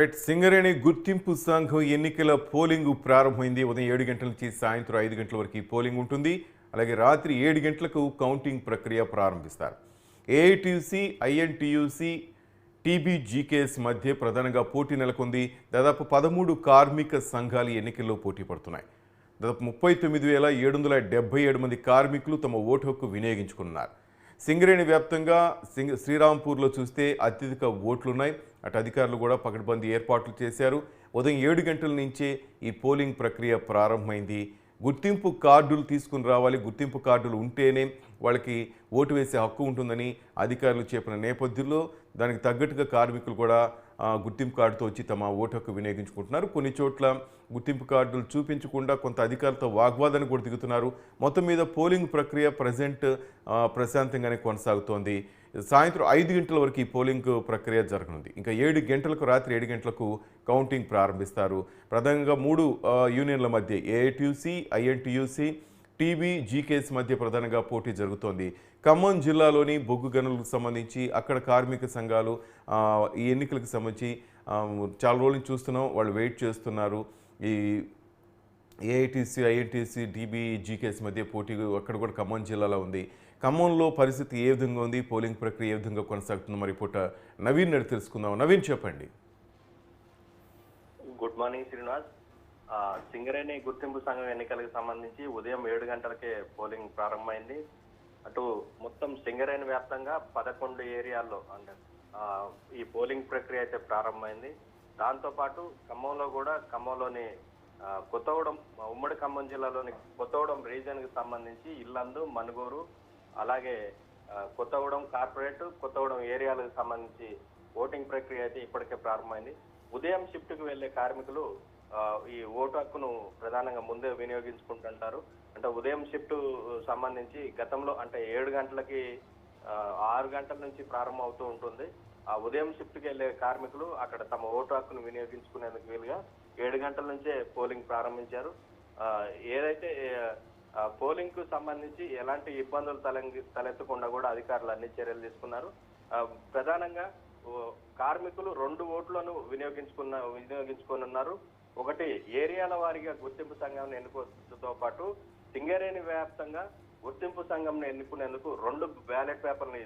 Right Singareni గుర్తింపు సంఘం ఎన్నికల పోలింగ్ ప్రారంభమైంది. ఉదయం ఏడు గంటల నుంచి సాయంత్రం ఐదు గంటల వరకు పోలింగ్ ఉంటుంది. అలాగే రాత్రి ఏడు గంటలకు కౌంటింగ్ ప్రక్రియ ప్రారంభిస్తారు. ఏఐటీయూసీ ఐఎన్టీయూసీ టీబీజీకేఎస్ మధ్య ప్రధానంగా పోటీ నెలకొంది. దాదాపు పదమూడు కార్మిక సంఘాలు ఎన్నికల్లో పోటీ పడుతున్నాయి. దాదాపు ముప్పై తొమ్మిది వేల ఏడు వందల డెబ్బై ఏడు మంది కార్మికులు తమ ఓటు హక్కు వినియోగించుకున్నారు. సింగరేణి వ్యాప్తంగా సింగ శ్రీరాంపూర్లో చూస్తే అత్యధిక ఓట్లున్నాయి. అటు అధికారులు కూడా పకడ్బందీ ఏర్పాట్లు చేశారు. ఉదయం ఏడు గంటల నుంచే ఈ పోలింగ్ ప్రక్రియ ప్రారంభమైంది. గుర్తింపు కార్డులు తీసుకుని రావాలి. గుర్తింపు కార్డులు ఉంటేనే వాళ్ళకి ఓటు వేసే హక్కు ఉంటుందని అధికారులు చెప్పిన నేపథ్యంలో దానికి తగ్గట్టుగా కార్మికులు కూడా గుర్తింపు కార్డుతో వచ్చి తమ ఓటు హక్కు వినియోగించుకుంటున్నారు. కొన్ని చోట్ల గుర్తింపు కార్డులు చూపించకుండా కొంత అధికారులతో వాగ్వాదాన్ని కూడా దిగుతున్నారు. మొత్తం మీద పోలింగ్ ప్రక్రియ ప్రజెంట్ ప్రశాంతంగానే కొనసాగుతోంది. సాయంత్రం ఐదు గంటల వరకు ఈ పోలింగ్ ప్రక్రియ జరగనుంది. ఇంకా ఏడు గంటలకు రాత్రి ఏడు గంటలకు కౌంటింగ్ ప్రారంభిస్తారు. ప్రధానంగా మూడు యూనియన్ల మధ్య ఏఐటీయూసీ ఐఎన్టీయూసీ టీబీ జీకేఎస్ మధ్య ప్రధానంగా పోటీ జరుగుతోంది. ఖమ్మం జిల్లాలోని బొగ్గు గనులకు సంబంధించి అక్కడ కార్మిక సంఘాలు ఈ ఎన్నికలకు సంబంధించి చాలా రోజులు చూస్తున్నాం. వాళ్ళు వెయిట్ చేస్తున్నారు. ఈ ఏఐటీసీ ఐఐటీసీ డీబీ జీకేఎస్ మధ్య పోటీ అక్కడ కూడా ఖమ్మం జిల్లాలో ఉంది. ఖమ్మంలో పరిస్థితి ఏ విధంగా ఉంది? పోలింగ్ ప్రక్రియ ఏ విధంగా కొనసాగుతుందో మరి పూట నవీన్ నడి తెలుసుకుందాం నవీన్ చెప్పండి. Good morning Srinivas. సింగరేణి గుర్తింపు సంఘం ఎన్నికలకు సంబంధించి ఉదయం ఏడు గంటలకే పోలింగ్ ప్రారంభమైంది. అటు మొత్తం సింగరేణి వ్యాప్తంగా పదకొండు ఏరియాల్లో అంటే ఈ పోలింగ్ ప్రక్రియ అయితే ప్రారంభమైంది. దాంతోపాటు ఖమ్మంలో కూడా ఖమ్మంలోని కొత్తగూడెం ఉమ్మడి ఖమ్మం జిల్లాలోని కొత్తగూడెం రీజియన్కి సంబంధించి ఇల్లందు మణుగూరు అలాగే కొత్తగూడెం కార్పొరేట్ కొత్తగూడెం ఏరియాలకు సంబంధించి ఓటింగ్ ప్రక్రియ అయితే ఇప్పటికే ప్రారంభమైంది. ఉదయం షిఫ్ట్కి వెళ్ళే కార్మికులు ఈ ఓటు హక్కును ప్రధానంగా ముందే వినియోగించుకుంటుంటారు. అంటే ఉదయం షిఫ్ట్ సంబంధించి గతంలో అంటే ఏడు గంటలకి ఆరు గంటల నుంచి ప్రారంభం అవుతూ ఉంటుంది. ఆ ఉదయం షిఫ్ట్కి వెళ్ళే కార్మికులు అక్కడ తమ ఓటు హక్కును వినియోగించుకునేందుకు వీలుగా ఏడు గంటల నుంచే పోలింగ్ ప్రారంభించారు. ఏదైతే పోలింగ్కు సంబంధించి ఎలాంటి ఇబ్బందులు తలెంగి తలెత్తకుండా కూడా అధికారులు అన్ని చర్యలు తీసుకున్నారు. ప్రధానంగా కార్మికులు రెండు ఓట్లను వినియోగించుకున్న వినియోగించుకోనున్నారు. ఒకటి ఏరియాల వారీగా గుర్తింపు సంఘాన్ని ఎన్నుకోతో పాటు సింగరేణి వ్యాప్తంగా గుర్తింపు సంఘంను ఎన్నుకునేందుకు రెండు బ్యాలెట్ పేపర్లు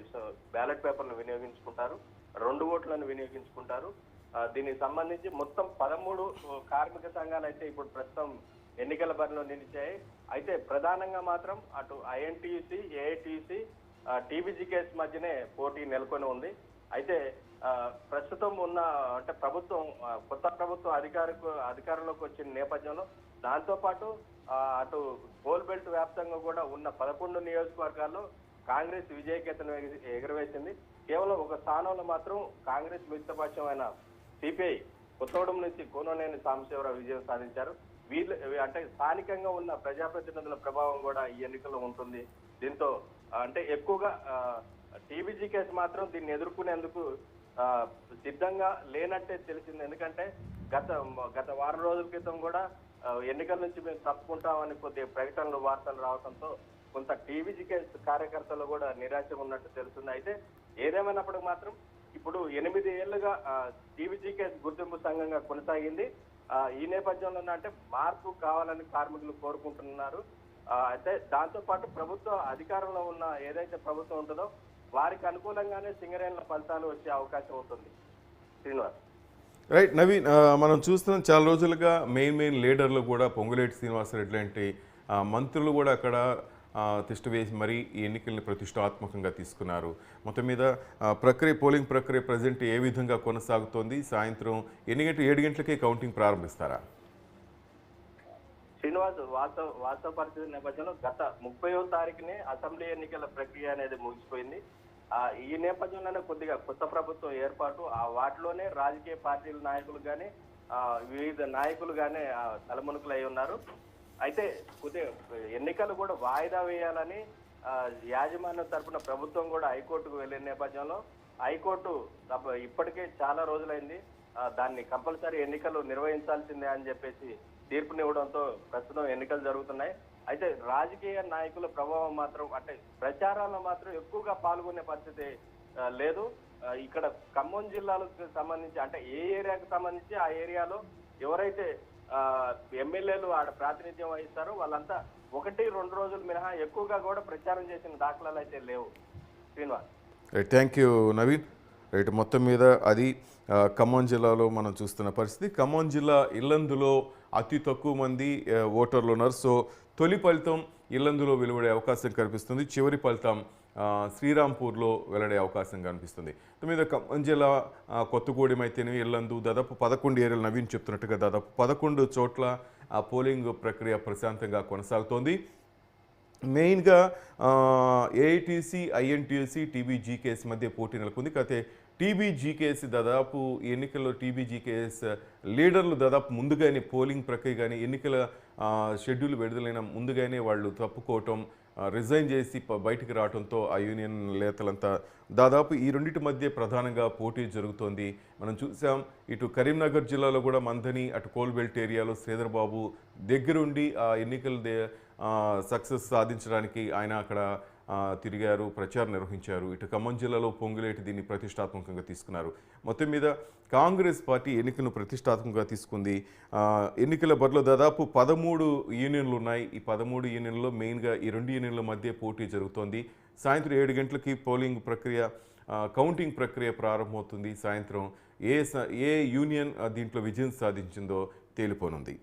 బ్యాలెట్ పేపర్లు వినియోగించుకుంటారు రెండు ఓట్లను వినియోగించుకుంటారు. దీనికి సంబంధించి మొత్తం పదమూడు కార్మిక సంఘాలు అయితే ఇప్పుడు ప్రస్తుతం ఎన్నికల బరిలో నిలిచాయి. అయితే ప్రధానంగా మాత్రం అటు ఐఎన్టీయూసీ ఏఐటీసీ టీబీజీకేఎస్ మధ్యనే పోటీ నెలకొని ఉంది. అయితే ప్రస్తుతం ఉన్న అంటే ప్రభుత్వం కొత్త ప్రభుత్వం అధికారకు అధికారంలోకి వచ్చిన నేపథ్యంలో దాంతోపాటు అటు గోల్ బెల్ట్ వ్యాప్తంగా కూడా ఉన్న పదకొండు నియోజకవర్గాల్లో కాంగ్రెస్ విజయకేతను ఎగి- ఎగురవేసింది. కేవలం ఒక స్థానంలో మాత్రం కాంగ్రెస్ మిత్రపక్షమైన సిపిఐ కొత్తగూడెం నుంచి కోననేని సాంబశివరావు విజయం సాధించారు. వీళ్ళు అంటే స్థానికంగా ఉన్న ప్రజాప్రతినిధుల ప్రభావం కూడా ఈ ఎన్నికల్లో ఉంటుంది. దీంతో అంటే ఎక్కువగా టీబీజీ కేసు మాత్రం దీన్ని ఎదుర్కొనేందుకు సిద్ధంగా లేనట్టే తెలిసింది. ఎందుకంటే గత గత వారం రోజుల క్రితం కూడా ఎన్నికల నుంచి మేము తప్పుకుంటామని కొద్ది ప్రకటనలు వార్తలు రావడంతో కొంత టీవీజీకే కార్యకర్తలు కూడా నిరాశ ఉన్నట్టు తెలుస్తుంది. అయితే ఏదేమైనప్పటికీ మాత్రం ఇప్పుడు ఎనిమిది ఏళ్ళుగా టీవీజీకే గుర్తింపు సంఘంగా కొనసాగింది. ఈ నేపథ్యంలో అంటే మార్పు కావాలని కార్మికులు కోరుకుంటున్నారు. అయితే దాంతో పాటు ప్రభుత్వ అధికారంలో ఉన్న ఏదైతే ప్రభుత్వం ఉంటుందో వారికి అనుకూలంగానే సింగరేణుల ఫలితాలు వచ్చే అవకాశం ఉంటుంది. శ్రీనివాస్. రైట్ నవీన్ మనం చూస్తున్నాం చాలా రోజులుగా మెయిన్ మెయిన్ లీడర్లు కూడా పొంగులేటి శ్రీనివాసరెడ్డి లాంటి మంత్రులు కూడా అక్కడ తిష్ట వేసి మరీ ఈ ఎన్నికల్ని ప్రతిష్టాత్మకంగా తీసుకున్నారు. మొత్తం మీద ప్రక్రియ పోలింగ్ ప్రక్రియ ప్రజెంట్ ఏ విధంగా కొనసాగుతోంది? సాయంత్రం ఎన్ని గంటలు ఏడు గంటలకే కౌంటింగ్ ప్రారంభిస్తారా? శ్రీనివాస్ వాస్తవ వాస్తవ పరిస్థితి నేపథ్యంలో గత ముప్పయో తారీఖునే అసెంబ్లీ ఎన్నికల ప్రక్రియ అనేది ముగిసిపోయింది. ఈ నేపథ్యంలోనే కొద్దిగా కొత్త ప్రభుత్వం ఏర్పాటు ఆ వాటిలోనే రాజకీయ పార్టీల నాయకులు కానీ వివిధ నాయకులు కానీ తలమునుకులు అయి ఉన్నారు. అయితే కొద్దిగా ఎన్నికలు కూడా వాయిదా వేయాలని యాజమాన్యం తరపున ప్రభుత్వం కూడా హైకోర్టుకు వెళ్ళిన నేపథ్యంలో హైకోర్టు ఇప్పటికే చాలా రోజులైంది. దాన్ని కంపల్సరీ ఎన్నికలు నిర్వహించాల్సిందే అని చెప్పేసి తీర్పునివ్వడంతో ప్రస్తుతం ఎన్నికలు జరుగుతున్నాయి. అయితే రాజకీయ నాయకుల ప్రభావం మాత్రం అంటే ప్రచారాల్లో మాత్రం ఎక్కువగా పాల్గొనే పరిస్థితి లేదు. ఇక్కడ ఖమ్మం జిల్లాలకు సంబంధించి అంటే ఏ ఏరియాకు సంబంధించి ఆ ఏరియాలో ఎవరైతే ఎమ్మెల్యేలు ఆడ ప్రాతినిధ్యం వహిస్తారో వాళ్ళంతా ఒకటి రెండు రోజులు మినహా ఎక్కువగా కూడా ప్రచారం చేసిన దాఖలాలు అయితే లేవు. Srinivas. Right thank you Naveen. Right మొత్తం మీద అది ఖమ్మం జిల్లాలో మనం చూస్తున్న పరిస్థితి. ఖమ్మం జిల్లా ఇల్లందులో అతి తక్కువ మంది ఓటర్లు ఉన్నారు. సో తొలి ఫలితం ఇల్లందులో వెలువడే అవకాశం కనిపిస్తుంది. చివరి ఫలితం శ్రీరాంపూర్లో వెల్లడే అవకాశం కనిపిస్తుంది. తొమ్మిది ఖమ్మం జిల్లా కొత్తగూడెం అయితేనేమి ఇల్లందు దాదాపు పదకొండు ఏరియాలు నవీన్ చెప్తున్నట్టుగా దాదాపు పదకొండు చోట్ల ఆ పోలింగ్ ప్రక్రియ ప్రశాంతంగా కొనసాగుతోంది. మెయిన్గా ఏఐటీసీ ఐఎన్టీఎస్సీ టీబీజీకేఎస్ మధ్య పోటీ నెలకొంది. కాకపోతే టీబీజీకేఎస్ దాదాపు ఎన్నికల్లో ఎన్నికల్లో టీబీజీకేఎస్ లీడర్లు దాదాపు ముందుగానే పోలింగ్ ప్రక్రియ కానీ ఎన్నికల షెడ్యూల్ విడుదలైన ముందుగానే వాళ్ళు తప్పుకోవటం రిజైన్ చేసి బయటికి రావడంతో ఆ యూనియన్ నేతలంతా దాదాపు ఈ రెండింటి మధ్య ప్రధానంగా పోటీ జరుగుతోంది. మనం చూసాం ఇటు కరీంనగర్ జిల్లాలో కూడా మందని అటు కోల్బెల్ట్ ఏరియాలో శ్రీధర్బాబు దగ్గరుండి ఆ ఎన్నికల దే- సక్సెస్ సాధించడానికి ఆయన అక్కడ తిరిగారు ప్రచారం నిర్వహించారు. ఇటు ఖమ్మం జిల్లాలో పొంగులేటి దీన్ని ప్రతిష్టాత్మకంగా తీసుకున్నారు. మొత్తం మీద కాంగ్రెస్ పార్టీ ఎన్నికలను ప్రతిష్టాత్మకంగా తీసుకుంది. ఎన్నికల బరిలో దాదాపు పదమూడు యూనియన్లు ఉన్నాయి. ఈ పదమూడు యూనియన్లో మెయిన్గా ఈ రెండు యూనియన్ల మధ్య పోటీ జరుగుతోంది. సాయంత్రం ఏడు గంటలకి పోలింగ్ ప్రక్రియ కౌంటింగ్ ప్రక్రియ ప్రారంభమవుతుంది. సాయంత్రం ఏ స- ఏ యూనియన్ దీంట్లో విజయం సాధించిందో తేలిపోనుంది.